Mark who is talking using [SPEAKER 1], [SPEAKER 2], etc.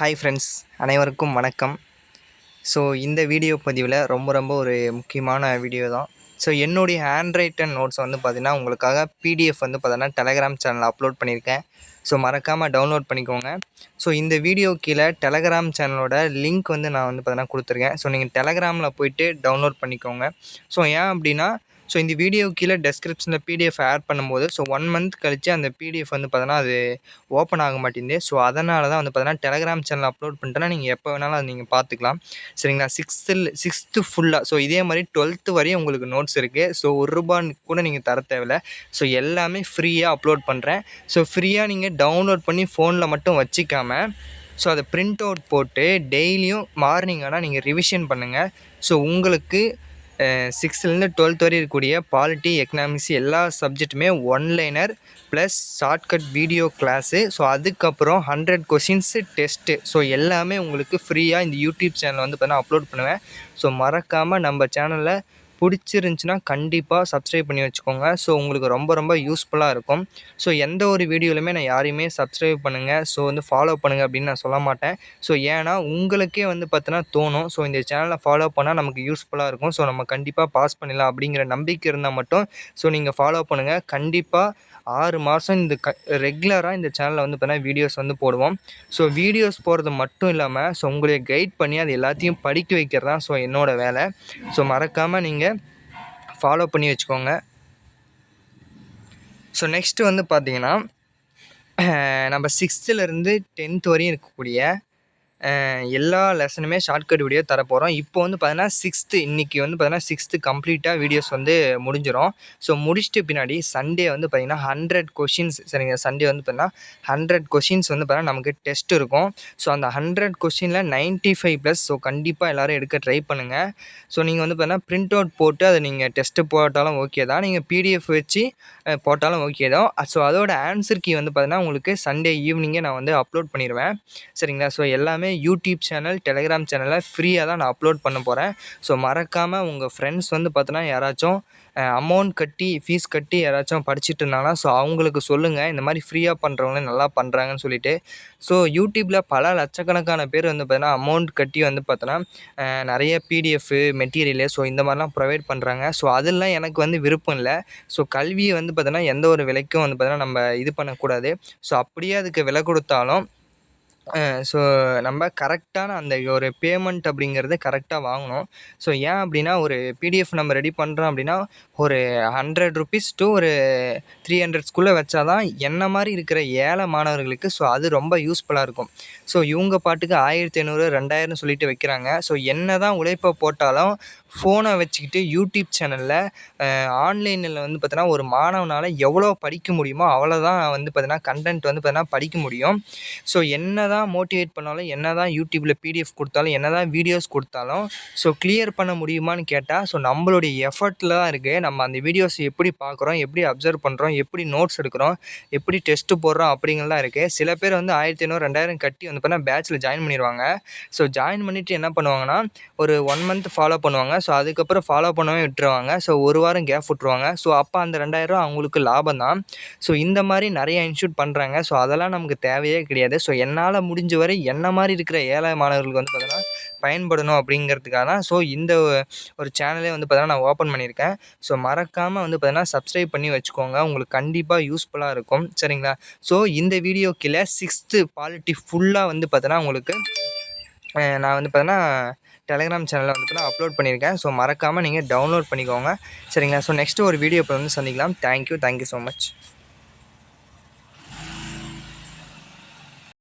[SPEAKER 1] Hi friends அனைவருக்கும் வணக்கம். So இந்த வீடியோ பதிவில் ரொம்ப ரொம்ப ஒரு முக்கியமான வீடியோ தான். ஸோ என்னுடைய ஹேண்ட் ரைட்டன் நோட்ஸ் வந்து பார்த்திங்கன்னா உங்களுக்காக பிடிஎஃப் வந்து பார்த்தீங்கன்னா டெலகிராம் சேனலில் அப்லோட் பண்ணியிருக்கேன். ஸோ மறக்காமல் டவுன்லோட் பண்ணிக்கோங்க. ஸோ இந்த வீடியோ கீழே டெலகிராம் சேனலோட லிங்க் வந்து நான் வந்து பார்த்தீங்கன்னா கொடுத்துருக்கேன். ஸோ நீங்கள் டெலகிராமில் போயிட்டு டவுன்லோட் பண்ணிக்கோங்க. ஸோ ஏன் அப்படின்னா ஸோ இந்த வீடியோ கீழே டெஸ்கிரிப்ஷனில் பிடிஎஃப் ஆட் பண்ணும்போது ஸோ ஒன் மந்த் கழித்து அந்த பிடிஎஃப் வந்து பார்த்தோன்னா அது ஓப்பன் ஆக மாட்டேங்குது. ஸோ அதனால தான் வந்து பார்த்தோன்னா டெலகிராம் சேனல் அப்லோட் பண்ணிட்டேன்னா நீங்கள் எப்போ வேணாலும் அதை நீங்கள் பார்த்துக்கலாம் சரிங்களா? சிக்ஸ்த்தில் சிக்ஸ்த்து ஃபுல்லாக ஸோ இதே மாதிரி டுவெல்த்து வரையும் உங்களுக்கு நோட்ஸ் இருக்குது ஸோ ஒரு ரூபான்னு கூட நீங்கள் தர தேவையில்ல. ஸோ எல்லாமே ஃப்ரீயாக அப்லோட் பண்ணுறேன் ஸோ ஃப்ரீயாக நீங்கள் டவுன்லோட் பண்ணி ஃபோனில் மட்டும் வச்சிக்காமல் ஸோ அதை பிரிண்ட் அவுட் போட்டு டெய்லியும் மார்னிங் ஆனால் நீங்கள் ரிவிஷன் பண்ணுங்கள் ஸோ உங்களுக்கு சிக்ஸ்த்துலேருந்து டுவெல்த் வரை இருக்கக்கூடிய பாலிட்டி எக்கனாமிக்ஸ் எல்லா சப்ஜெக்ட்டுமே one liner plus shortcut video class. So அதுக்கப்புறம் ஹண்ட்ரட் கொஷின்ஸு டெஸ்ட்டு. ஸோ எல்லாமே உங்களுக்கு ஃப்ரீயாக இந்த யூடியூப் சேனல் வந்து பார்த்தீங்கன்னா அப்லோட் பண்ணுவேன். ஸோ மறக்காமல் நம்ம சேனலில் பிடிச்சிருந்துச்சின்னா கண்டிப்பாக சப்ஸ்கிரைப் பண்ணி வச்சுக்கோங்க. ஸோ உங்களுக்கு ரொம்ப ரொம்ப யூஸ்ஃபுல்லாக இருக்கும். ஸோ எந்த ஒரு வீடியோலையுமே நான் யாரையுமே சப்ஸ்கிரைப் பண்ணுங்கள் ஸோ வந்து ஃபாலோ பண்ணுங்கள் அப்படின்னு நான் சொல்ல மாட்டேன். ஸோ ஏன்னா உங்களுக்கே வந்து பார்த்தோன்னா தோணும். ஸோ இந்த சேனலை ஃபாலோ பண்ணால் நமக்கு யூஸ்ஃபுல்லாக இருக்கும். ஸோ நம்ம கண்டிப்பாக பாஸ் பண்ணிடலாம் அப்படிங்கிற நம்பிக்கை இருந்தால் மட்டும் ஸோ நீங்கள் ஃபாலோ பண்ணுங்கள் கண்டிப்பாக ஆறு மாதம் இந்த க ரெகுலராக இந்த சேனலில் வந்து பார்த்தீங்கன்னா வீடியோஸ் வந்து போடுவோம். ஸோ வீடியோஸ் போடுறது மட்டும் இல்லாமல் ஸோ உங்களை கைட் பண்ணி அது எல்லாத்தையும் படிக்க வைக்கிறது தான் ஸோ என்னோடய வேலை. ஸோ மறக்காமல் நீங்கள் ஃபாலோ பண்ணி வச்சுக்கோங்க. ஸோ நெக்ஸ்ட்டு வந்து பார்த்திங்கன்னா நம்ம சிக்ஸ்த்துலேருந்து டென்த் வரையும் இருக்கக்கூடிய எல்லா லெசனுமே ஷார்ட்கட் வீடியோ தரப்போகிறோம் இப்போ வந்து பார்த்தீங்கன்னா சிக்ஸ்த்து இன்றைக்கி வந்து பார்த்தீங்கன்னா சிக்ஸ்த்து கம்ப்ளீட்டாக வீடியோஸ் வந்து முடிஞ்சிடும் ஸோ முடிச்சுட்டு பின்னாடி சண்டே வந்து பார்த்திங்கன்னா ஹண்ட்ரட் கொஷின்ஸ் சரிங்க சண்டே வந்து பார்த்தீங்கன்னா ஹண்ட்ரட் கொஷின்ஸ் வந்து பார்த்தீங்கன்னா நமக்கு டெஸ்ட் இருக்கும். ஸோ அந்த ஹண்ட்ரட் கொஷினில் நைன்ட்டி ஃபைவ் ப்ளஸ் ஸோ கண்டிப்பாக எல்லோரும் எடுக்க ட்ரை பண்ணுங்கள் ஸோ நீங்கள் வந்து பார்த்தீங்கன்னா பிரிண்ட் அவுட் போட்டு அதை நீங்கள் டெஸ்ட்டு போட்டாலும் ஓகே தான். நீங்கள் பிடிஎஃப் வச்சு போட்டாலும் ஓகே தான். ஸோ அதோட ஆன்சர் கீ வந்து பார்த்தீங்கன்னா உங்களுக்கு சண்டே ஈவினிங்கே நான் வந்து அப்லோட் பண்ணிடுவேன் சரிங்களா? ஸோ எல்லாமே யூடியூப் சேனல் டெலிகிராம் சேனலில் ஃப்ரீயாக தான் நான் அப்லோட் பண்ண போகிறேன் ஸோ மறக்காமல் உங்கள் ஃப்ரெண்ட்ஸ் வந்து பார்த்தோன்னா யாராச்சும் அமௌண்ட் கட்டி ஃபீஸ் கட்டி யாராச்சும் படிச்சுட்டு இருந்தாங்கன்னா ஸோ அவங்களுக்கு சொல்லுங்கள் இந்த மாதிரி ஃப்ரீயாக பண்ணுறவங்களே நல்லா பண்ணுறாங்கன்னு சொல்லிட்டு. ஸோ யூடியூப்பில் பல லட்சக்கணக்கான பேர் வந்து பார்த்தீங்கன்னா அமௌண்ட் கட்டி வந்து பார்த்தோன்னா நிறைய பிடிஎஃப்பு மெட்டீரியலு ஸோ இந்த மாதிரிலாம் ப்ரொவைட் பண்ணுறாங்க ஸோ அதெல்லாம் எனக்கு வந்து விருப்பம் இல்லை. ஸோ கல்வியை வந்து பார்த்தோன்னா எந்த ஒரு விலைக்கும் வந்து பார்த்தோன்னா நம்ம இது பண்ணக்கூடாது. ஸோ அப்படியே அதுக்கு விலை கொடுத்தாலும் ஸோ நம்ம கரெக்டான அந்த ஒரு பேமெண்ட் அப்படிங்கிறத கரெக்டாக வாங்கணும். ஸோ ஏன் அப்படின்னா ஒரு பிடிஎஃப் நம்ம ரெடி பண்ணுறோம் அப்படின்னா ஒரு ஹண்ட்ரட் ருபீஸ் டு ஒரு த்ரீ ஹண்ட்ரட்ஸ்குள்ளே வச்சா தான் என்ன மாதிரி இருக்கிற ஏழை மாணவர்களுக்கு ஸோ அது ரொம்ப யூஸ்ஃபுல்லாக இருக்கும். ஸோ இவங்க பாட்டுக்கு ஆயிரத்தி ஐநூறு ரெண்டாயிரம் சொல்லிட்டு வைக்கிறாங்க. ஸோ என்ன தான் உழைப்பை போட்டாலும் ஃபோனை வச்சுக்கிட்டு யூடியூப் சேனலில் ஆன்லைனில் வந்து பார்த்தோன்னா ஒரு மாணவனால் எவ்வளோ படிக்க முடியுமோ அவ்வளோ தான் வந்து பார்த்தீங்கன்னா கண்டென்ட் வந்து பார்த்தீங்கன்னா படிக்க முடியும். ஸோ என்ன தான் மோட்டிவேட் பண்ணாலும் என்ன தான் யூடியூப்பில் பிடிஎஃப் கொடுத்தாலும் என்ன தான் வீடியோஸ் கொடுத்தாலும் ஸோ கிளியர் பண்ண முடியுமான்னு கேட்டால் ஸோ நம்மளுடைய எஃபர்ட்டில் தான் இருக்குது நம்ம அந்த வீடியோஸ் எப்படி பார்க்குறோம் எப்படி அப்சர்வ் பண்ணுறோம் எப்படி நோட்ஸ் எடுக்கிறோம் எப்படி டெஸ்ட்டு போடுறோம் அப்படிங்கிறதான் இருக்குது சில பேர் வந்து ஆயிரத்தி ஐநூறு ரெண்டாயிரம் கட்டி வந்து பார்த்தீங்கன்னா பேட்சில் ஜாயின் பண்ணிடுவாங்க ஸோ ஜாயின் பண்ணிவிட்டு என்ன பண்ணுவாங்கன்னா ஒரு ஒன் மந்த் ஃபாலோ பண்ணுவாங்க. ஸோ அதுக்கப்புறம் ஃபாலோ பண்ணவே விட்டுருவாங்க. ஸோ ஒரு வாரம் கேப் விட்ருவாங்க ஸோ அப்போ அந்த ரெண்டாயிரம் அவங்களுக்கு லாபம் தான். ஸோ இந்த மாதிரி நிறைய இன்ஸ்டியூட் பண்ணுறாங்க ஸோ அதெல்லாம் நமக்கு தேவையே கிடையாது. ஸோ என்னால் முடிஞ்ச வரை என்ன மாதிரி இருக்கிற ஏழை மாணவர்களுக்கு வந்து பார்த்தோன்னா பயன்படணும் அப்படிங்கிறதுக்காக தான். ஸோ இந்த ஒரு சேனலே வந்து பார்த்தோன்னா நான் ஓப்பன் பண்ணியிருக்கேன். ஸோ மறக்காமல் வந்து பார்த்தோன்னா சப்ஸ்கிரைப் பண்ணி வச்சுக்கோங்க. உங்களுக்கு கண்டிப்பாக யூஸ்ஃபுல்லாக இருக்கும். சரிங்களா? ஸோ இந்த வீடியோ கீழே சிக்ஸ்த்து பாலிட்டி ஃபுல்லாக வந்து பார்த்தோன்னா உங்களுக்கு நான் வந்து பார்த்தோன்னா டெலிகிராம் சேனலில் வந்து நான் அப்லோட் பண்ணியிருக்கேன். ஸோ மறக்காமல் நீங்கள் டவுன்லோட் பண்ணிக்கோங்க. சரிங்களா? ஸோ நெக்ஸ்ட்டு ஒரு வீடியோ இப்போ வந்து சந்திக்கலாம். Thank you thank you so much